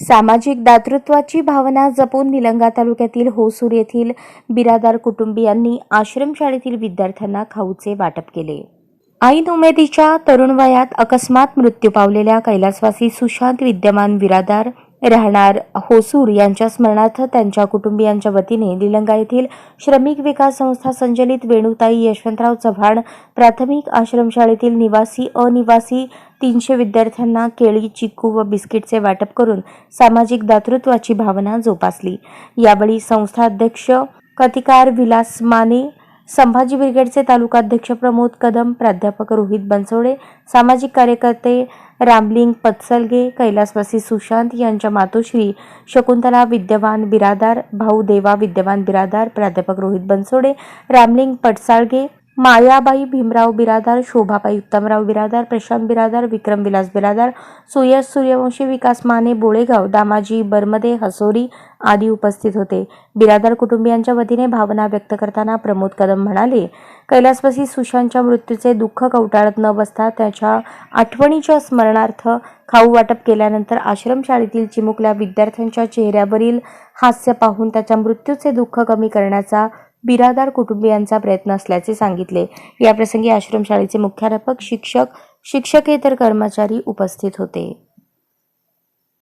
सामाजिक दातृत्वाची भावना जपून निलंगा तालुक्यातील होसूर येथील बिरादार कुटुंबियांनी आश्रमशाळेतील विद्यार्थ्यांना खाऊचे वाटप केले. ऐन उमेदीच्या तरुण वयात अकस्मात मृत्यू पावलेल्या कैलासवासी सुशांत विद्यमान बिरादार राहणार. होसूर यांच्या स्मरणार्थ त्यांच्या कुटुंबियांच्या वतीने निलंगा येथील श्रमिक विकास संस्था संचलित वेणुताई यशवंतराव चव्हाण प्राथमिक आश्रमशाळेतील निवासी अनिवासी तीनशे विद्यार्थ्यांना केळी चिक्कू व बिस्किटचे वाटप करून सामाजिक दातृत्वाची भावना जोपासली. यावेळी संस्था अध्यक्ष कथिकार विलास माने संभाजी ब्रिगेडचे तालुकाध्यक्ष प्रमोद कदम प्राध्यापक रोहित बनसोडे सामाजिक कार्यकर्ते रामलिंग पत्सलगे कैलासवासी सुशांत यांच्या मातोश्री शकुंतला विद्यवान बिरादार भाऊ देवा विद्यवान बिरादार प्राध्यापक रोहित बनसोडे रामलिंग पटसाळगे मायाबाई भीमराव बिरादार शोभाबाई उत्तमराव बिरादार प्रशांत बिरादार विक्रम विलास बिरादार सुयश सूर्यवंशी विकास माने बोळेगाव दामाजी बर्मदे हसोरी आदी उपस्थित होते. बिरादार कुटुंबियांच्या वतीने भावना व्यक्त करताना प्रमोद कदम म्हणाले कैलासवासी सुशांतच्या मृत्यूचे दुःख कवटाळत न बसता त्याच्या आठवणीच्या स्मरणार्थ खाऊ वाटप केल्यानंतर आश्रमशाळेतील चिमुकल्या विद्यार्थ्यांच्या चेहऱ्यावरील हास्य पाहून त्याच्या मृत्यूचे दुःख कमी करण्याचा बिरादार कुटुंबियांचा प्रयत्न असल्याचे सांगितले. याप्रसंगी आश्रमशाळेचे मुख्याध्यापक शिक्षक शिक्षकेतर कर्मचारी उपस्थित होते.